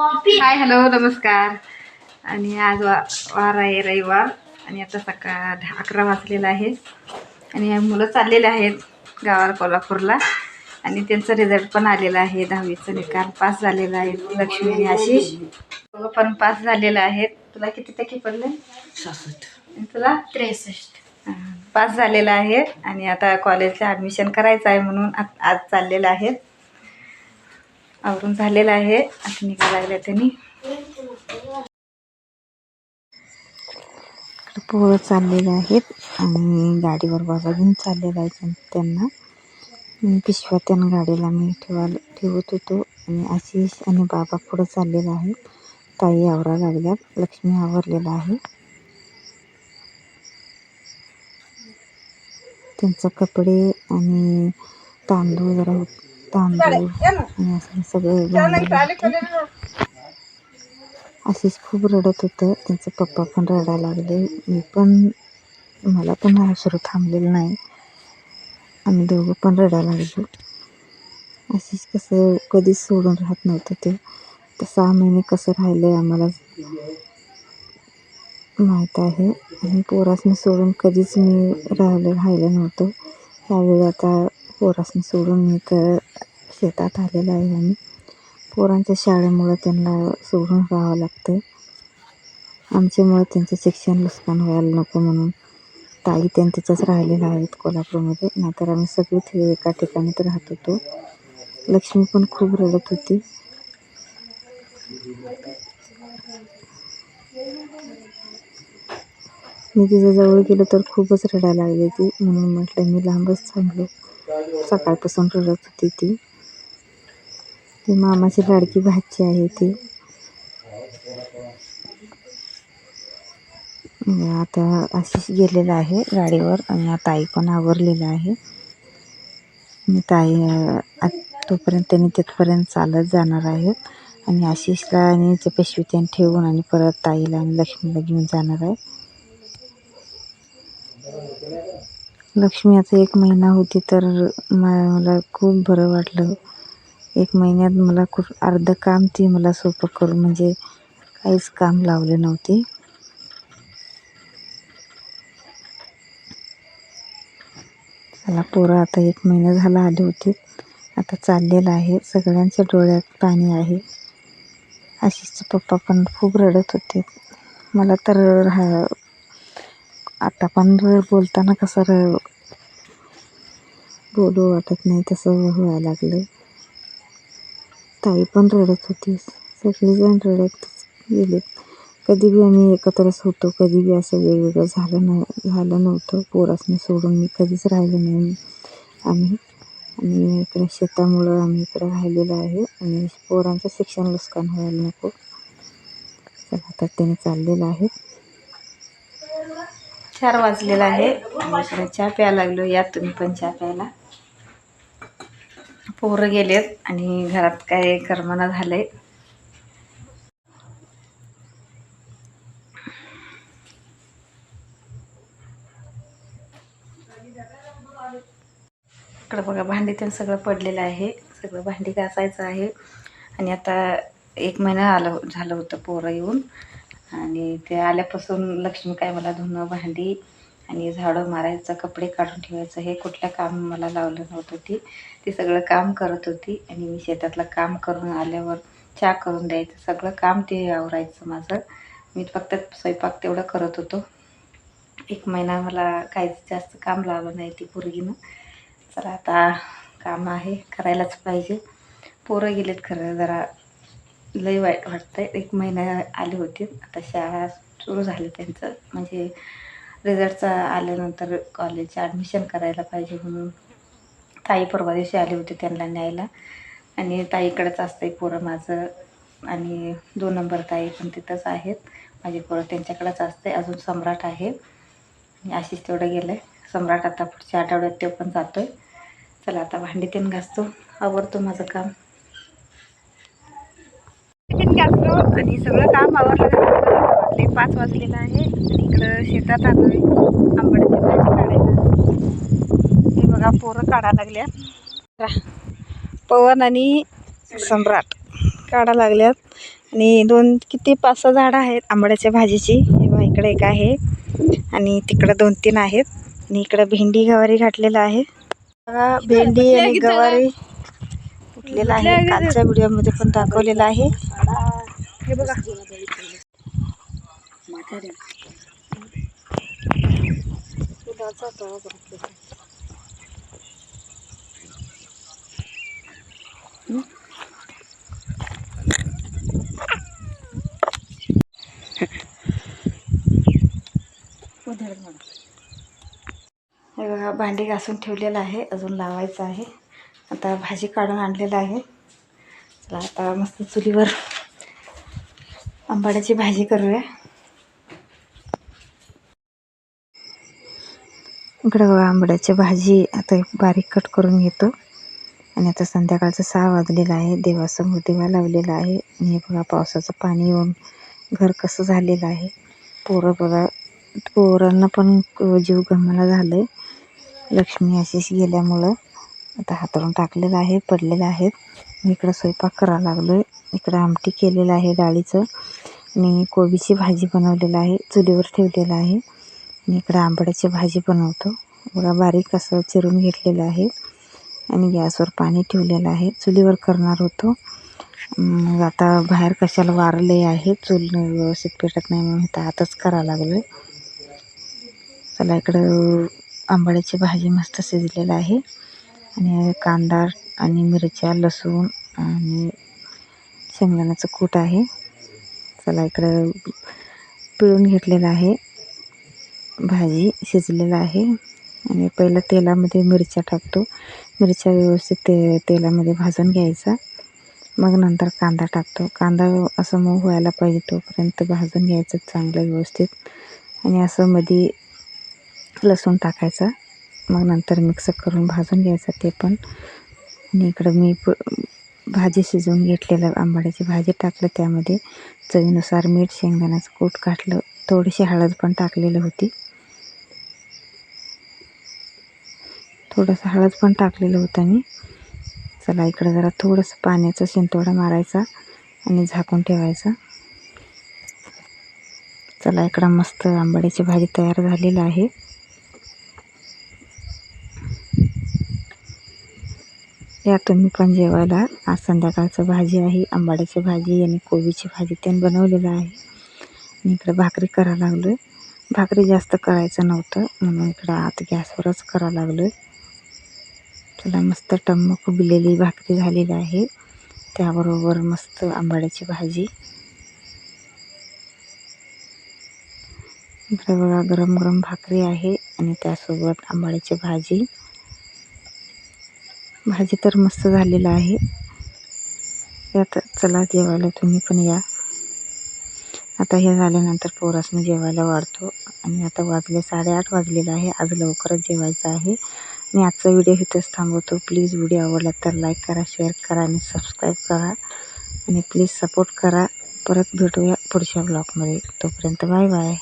Hi hello नमस्कार. आणि आज वा वार आहे रविवार. आणि आता सकाळ दहा- अकरा वाजलेला आहे. आणि हे मुलं चाललेले आहेत गावाला कोल्हापूरला. आणि त्यांचा रिझल्ट पण आलेला आहे. दहावीचा निकाल पास झालेला आहे. लक्ष्मी आणि आशिष. दोघं पण पास झालेला आहे तुला किती टक्के पडले? तुला? त्रेसष्ट. पास झालेला आहे. आणि आता कॉलेजला ॲडमिशन करायचं आहे म्हणून आज चाललेलं आहे. आवरून झालेलं आहे. आता निघायला लागल्या त्यांनी. पोरं चाललेले आहेत आणि गाडीवर बाबा घेऊन चाललेला आहे त्यांना. पिशव्या त्यांना गाडीला मी ठेवायला ठेवत होतो. आणि आशिष आणि बाबा पुढं चाललेला आहे ताई आवरा लागल्यात. लक्ष्मी आवरलेला आहे. त्यांचं कपडे आणि तांदूळ जरा तांदूळ आणि असं सगळं बांधलेलं होतं. आशिष खूप रडत होतं. त्यांचे पप्पा पण रडायला लागले. मी पण मला पण अश्रू थांबलेलं नाही. आम्ही दोघं पण रडायला लागलो. आशिष कसं कधीच सोडून राहत नव्हतं ते. तर सहा महिने कसं राहिलं आहे आम्हाला माहीत आहे. आणि पोरासनी सोडून कधीच मी राहिलं राहिलं नव्हतं. त्यावेळी आता पोरासनी सोडून मी तर शेतात आलेलं आहे आणि पोरांच्या शाळेमुळं त्यांना सोडून राहावं लागतं आमच्यामुळं त्यांचं शिक्षण नुकसान व्हायला नको म्हणून. ताई त्यां तिथंच राहिलेल्या आहेत कोल्हापूरमध्ये. नाहीतर आम्ही सगळे ते एका ठिकाणीच राहत होतो. लक्ष्मी पण खूप रडत होती. मी तिच्या जवळ गेलो तर खूपच रडायला लागली ती म्हणून म्हटलं मी लांबच थांबलो. सकाळपासून रडत होती ती. ती मामाची लाडकी भाची आहे ती. आता आशिष गेलेला आहे गाडीवर आणि आता आई पण आवरलेलं आहे. ताई तोपर्यंत त्यांनी तिथपर्यंत चालत जाणार आहेत. आणि आशिषला आणि ते पिशवी त्याने ठेवून आणि परत ताईला आणि लक्ष्मीला घेऊन जाणार आहे. लक्ष्मी आता एक महिना होती तर मा- मला खूप बरं वाटलं. एक महिन्यात मला खूप अर्धं काम ती मला सोपं करून म्हणजे काहीच काम लावले नव्हते. चला पोरं आता एक महिना झाला आले होते. आता चाललेलं आहे. सगळ्यांच्या डोळ्यात पाणी आहे. आशिषचे पप्पा पण खूप रडत होते. मला तर राहा आता पण बोलताना कसं र बोलू वाटत नाही तसं व्हायला लागलं. ताई पण रडत होती. सगळेजण रडत गेले. कधी बी आम्ही एकत्रच होतो कधी बी असं वेगवेगळं झालं नाही झालं नव्हतं. पोरासनी सोडून मी कधीच राहिलो नाही. आम्ही आणि इकडे शेतामुळं आम्ही इकडे राहिलेलो आहे. आणि पोरांचं शिक्षण नुकसान व्हायला नको. चला आता त्याने चाललेलं आहे. चार वाजलेला आहे. इकडे चहा प्यायला लागलो. या तुम्ही पण चहा प्यायला. पोरं गेलेत आणि घरात काय करमना झालंय. इकडं बघा भांडी त्यानं सगळं पडलेलं आहे. सगळं भांडी घासायचं आहे. आणि आता एक महिना आलं झालं होतं पोरं येऊन. आणि ते आल्यापासून लक्ष्मी काय मला धुणं भांडी आणि झाडं मारायचं कपडे काढून ठेवायचं हे कुठल्या काम मला लावलं नव्हतं ती. ती सगळं काम करत होती आणि मी शेतातलं काम करून आल्यावर चहा करून द्यायचं. सगळं काम ते आवरायचं माझं. मी फक्त स्वयंपाक तेवढं करत होतो. एक महिना मला काहीच जास्त काम लावलं नाही ती पोरगीनं. चला आता काम आहे करायलाच पाहिजे. पोरं गेलेत खरं जरा लई वाईट वाटतं एक महिना आले होते. आता शाळा सुरू झाली त्यांचं. म्हणजे रिझल्टचा आल्यानंतर कॉलेजचे ॲडमिशन करायला पाहिजे म्हणून ताई परवा दिवशी आले होते त्यांना न्यायला. आणि ताईकडेच असतंय पोरं माझं. आणि दोन नंबर ताई पण तिथंच आहेत. माझी पोरं त्यांच्याकडेच असते अजून सम्राट आहे. आणि आशिष तेवढं गेलं आहे सम्राट आता पुढच्या आठवड्यात तो पण जातो आहे चला आता भांडी तीन घासतो. आवरतो माझं काम. घासलो आणि सगळं काम आवरलं वाजले पाच वाजलेलं आहे आणि इकडं शेतात आलो आहे आंबड्याची भाजी काढायला. हे बघा पोरं काढा लागल्यात. पवन आणि सम्राट काढा लागल्यात. आणि दोन किती? पाच सहा झाडं आहेत आंबाड्याच्या भाजीची. हे बघा इकडे एक आहे. आणि तिकडे दोन तीन आहेत. आणि इकडे भेंडी गवारी घातलेलं आहे. बघा भेंडी आणि गवारी फुटलेला आहे. कालच्या व्हिडिओमध्ये पण दाखवलेला आहे. हे बघा. हे बघा भांडी घासून ठेवलेलं आहे. अजून लावायचं आहे. आता भाजी काढून आणलेलं आहे. चला आता मस्त चुलीवर आंबाड्याची भाजी करूया. इकडं बघा आंबड्याची भाजी आता बारीक कट करून घेतो. आणि आता संध्याकाळचं सहा वाजलेलं आहे. देवासमोर दिवा लावलेला आहे. आणि हे बघा पावसाचं पाणी येऊन घर कसं झालेलं आहे. पोरं बघा पोरांना पण जीव गमाला झालं आहे लक्ष्मी अशीच गेल्यामुळं. आता हातरून टाकलेलं आहे पडलेलं आहेत मी इकडं स्वयंपाक करायला लागलो आहे इकडं आमटी केलेलं आहे डाळीचं. आणि कोबीची भाजी बनवलेलं आहे चुलीवर ठेवलेलं आहे. आणि इकडं आंबड्याची भाजी बनवतो. बघा बारीक असं चिरून घेतलेलं आहे. आणि गॅसवर पाणी ठेवलेलं आहे. चुलीवर करणार होतो. मग आता बाहेर कशाला वारले आहे. चूल व्यवस्थित पेटत नाही म्हणून इथं आताच करायला लागलो आहे चला इकडं आंबाड्याची भाजी मस्त शिजलेलं आहे. आणि कांदा आणि मिरच्या लसूण आणि शेंगदाण्याचं कूट आहे. चला इकडं पिळून घेतलेलं आहे. भाजी शिजलेलं आहे. आणि पहिलं तेलामध्ये मिरच्या टाकतो. मिरच्या व्यवस्थित ते तेलामध्ये भाजून घ्यायचा. मग नंतर कांदा टाकतो. कांदा असं मऊ व्हायला पाहिजे तोपर्यंत भाजून घ्यायचं चांगलं व्यवस्थित. आणि असं मध्ये लसूण टाकायचा. मग नंतर मिक्स करून भाजून घ्यायचं ते पण. आणि इकडं मी प भाजी शिजवून घेतलेलं आंबाड्याची भाजी टाकलं त्यामध्ये. चवीनुसार मीठ शेंगदाण्याचं कूट घातलं. थोडीशी हळद पण टाकलेली होती. थोडंसं हळद पण टाकलेलं होतं मी. चला इकडं जरा थोडंसं पाण्याचा शिंतोडा मारायचा आणि झाकून ठेवायचा. चला इकडं मस्त आंबाड्याची भाजी तयार झालेली आहे. या तुम्ही पण जेवायला. आज संध्याकाळचं भाजी आहे आंबाड्याची भाजी आणि कोबीची भाजी त्यानं बनवलेलं आहे. आणि इकडं भाकरी करायला लागलो आहे भाकरी जास्त करायचं नव्हतं म्हणून इकडं आत गॅसवरच करायला लागलो आहे चला मस्त टमक फुगलेली भाकरी झालेली आहे. त्याबरोबर मस्त आंबाड्याची भाजी. इकडे बघा गरम गरम भाकरी आहे आणि त्यासोबत आंबाड्याची भाजी. भाजी तर मस्त झालेलं आहे. यात चला जेवायला तुम्ही पण या. आता हे झाल्यानंतर पोरासनं जेवायला वाढतो. आणि आता वाजले साडेआठ वाजलेलं आहे. आज लवकरच जेवायचं आहे. आणि आजचा व्हिडिओ इथंच थांबवतो. प्लीज व्हिडिओ आवडला तर लाईक करा शेअर करा आणि सबस्क्राईब करा. आणि प्लीज सपोर्ट करा. परत भेटूया पुढच्या ब्लॉगमध्ये. तोपर्यंत बाय बाय.